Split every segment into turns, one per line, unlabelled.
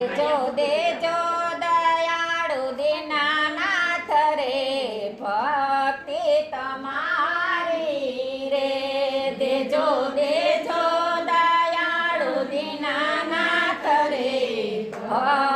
જો દેજો દયાળુ દીનાનાથ રે ભક્તિ તમારી રે. દેજો દેજો દયાળુ દીનાનાથ રે ભક્તિ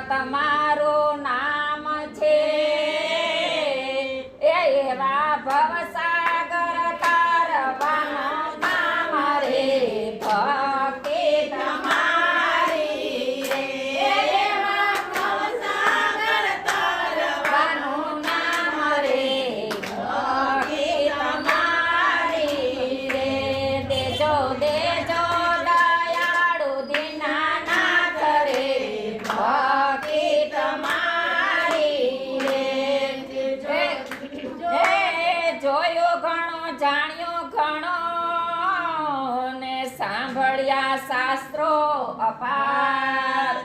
તમારું નામ છે. એવા ભવસા જાણ્યું ઘણો ને સાંભળ્યા શાસ્ત્રો અપાર.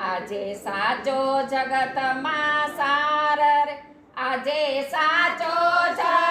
આજે સાચો જગતમાં સાર આજે સાચો જગત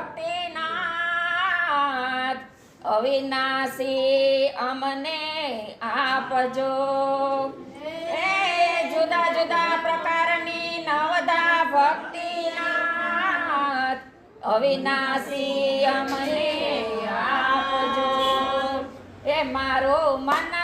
ભક્તિનાથ અવિનાશી અમને આપજો. એ જુદા જુદા પ્રકારની નવદા ભક્તિનાથ. અવિનાશી અમને આપજો. એ મારું મન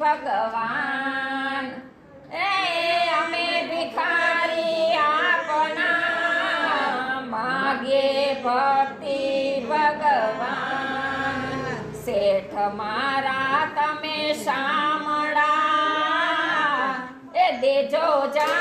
ભગવાન. એ અમે ભિખારી આપના માગે ભક્તિ ભગવાન. શેઠ મારા તમે શામળા. એ દેજો જા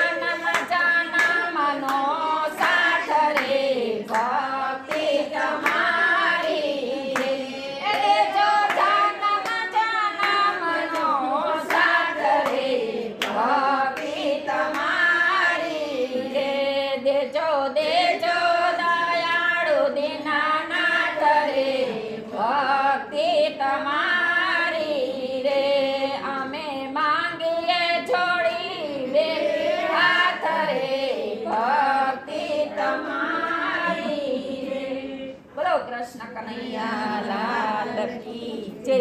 કનૈયા લાલ કી જય